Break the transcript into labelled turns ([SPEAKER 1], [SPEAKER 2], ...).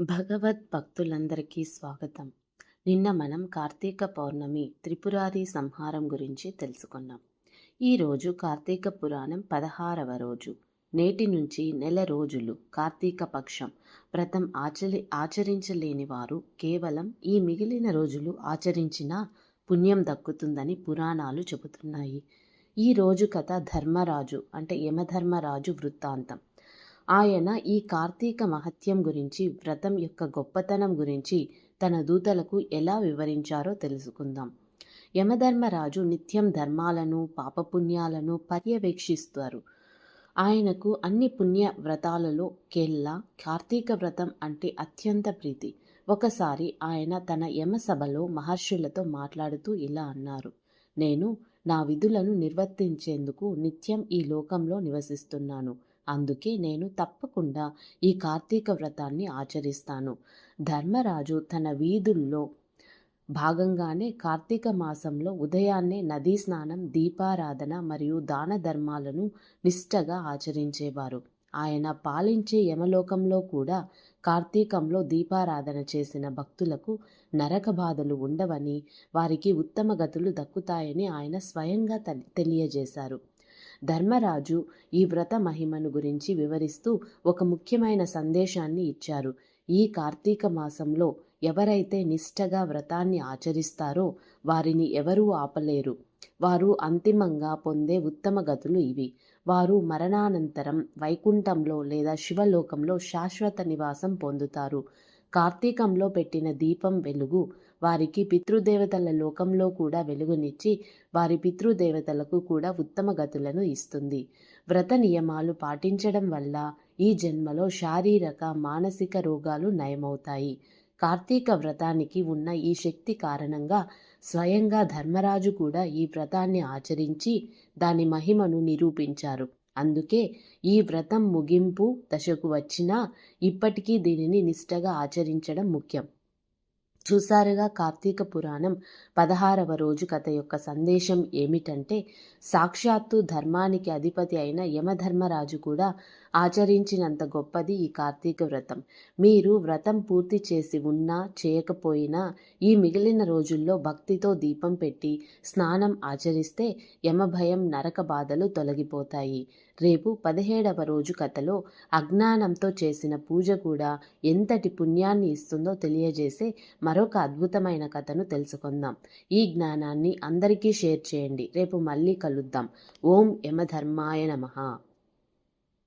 [SPEAKER 1] భగవద్ భక్తులందరికీ స్వాగతం. నిన్న మనం కార్తీక పౌర్ణమి త్రిపురారి సంహారం గురించి తెలుసుకున్నాం. ఈరోజు కార్తీక పురాణం పదహారవ రోజు. నేటి నుంచి నెల రోజులు కార్తీక పక్షం. వ్రతం ఆచరి ఆచరించలేని వారు కేవలం ఈ మిగిలిన రోజులు ఆచరించినా పుణ్యం దక్కుతుందని పురాణాలు చెబుతున్నాయి. ఈ రోజు కథ ధర్మరాజు అంటే యమధర్మరాజు వృత్తాంతం. ఆయన ఈ కార్తీక మహత్యం గురించి వ్రతం యొక్క గొప్పతనం గురించి తన దూతలకు ఎలా వివరించారో తెలుసుకుందాం. యమధర్మరాజు నిత్యం ధర్మాలను పాపపుణ్యాలను పర్యవేక్షిస్తారు. ఆయనకు అన్ని పుణ్య వ్రతాలలో కెల్లా కార్తీక వ్రతం అంటే అత్యంత ప్రీతి. ఒకసారి ఆయన తన యమసభలో మహర్షులతో మాట్లాడుతూ ఇలా అన్నారు నేను నా విధులను నిర్వర్తించేందుకు నిత్యం ఈ లోకంలో నివసిస్తున్నాను. అందుకే నేను తప్పకుండా ఈ కార్తీక వ్రతాన్ని ఆచరిస్తాను. ధర్మరాజు తన వీధుల్లో భాగంగానే కార్తీక మాసంలో ఉదయాన్నే నదీ స్నానం దీపారాధన మరియు దాన ధర్మాలను నిష్టగా ఆచరించేవారు. ఆయన పాలించే యమలోకంలో కూడా కార్తీకంలో దీపారాధన చేసిన భక్తులకు నరక బాధలు ఉండవని వారికి ఉత్తమ గతులు దక్కుతాయని ఆయన స్వయంగా తె- తెలియజేశారు. ధర్మరాజు ఈ వ్రత మహిమను గురించి వివరిస్తూ ఒక ముఖ్యమైన సందేశాన్ని ఇచ్చారు. ఈ కార్తీక మాసంలో ఎవరైతే నిష్టగా వ్రతాన్ని ఆచరిస్తారో వారిని ఎవరూ ఆపలేరు. వారు అంతిమంగా పొందే ఉత్తమ గతులు ఇవి. వారు మరణానంతరం వైకుంఠంలో లేదా శివలోకంలో శాశ్వత నివాసం పొందుతారు. కార్తీకంలో పెట్టిన దీపం వెలుగు వారికి పితృదేవతల లోకంలో కూడా వెలుగునిచ్చి వారి పితృదేవతలకు కూడా ఉత్తమ గతులను ఇస్తుంది. వ్రత నియమాలు పాటించడం వల్ల ఈ జన్మలో శారీరక మానసిక రోగాలు నయమవుతాయి. కార్తీక వ్రతానికి ఉన్న ఈ శక్తి కారణంగా స్వయంగా ధర్మరాజు కూడా ఈ వ్రతాన్ని ఆచరించి దాని మహిమను నిరూపించారు. అందుకే ఈ వ్రతం ముగింపు దశకు వచ్చినా ఇప్పటికీ దీనిని నిష్టగా ఆచరించడం ముఖ్యం. చూసారుగా కార్తీక పురాణం పదహారవ రోజు కథ యొక్క సందేశం ఏమిటంటే సాక్షాత్తు ధర్మానికి అధిపతి అయిన యమధర్మరాజు కూడా ఆచరించినంత గొప్పది ఈ కార్తీక వ్రతం. మీరు వ్రతం పూర్తి చేసి ఉన్నా చేయకపోయినా ఈ మిగిలిన రోజుల్లో భక్తితో దీపం పెట్టి స్నానం ఆచరిస్తే యమభయం నరక బాధలు తొలగిపోతాయి. రేపు పదిహేడవ రోజు కథలో అజ్ఞానంతో చేసిన పూజ కూడా ఎంతటి పుణ్యాన్ని ఇస్తుందో తెలియజేసే మరొక అద్భుతమైన కథను తెలుసుకుందాం. ఈ జ్ఞానాన్ని అందరికీ షేర్ చేయండి. రేపు మళ్ళీ కలుద్దాం. ఓం యమధర్మాయ నమః.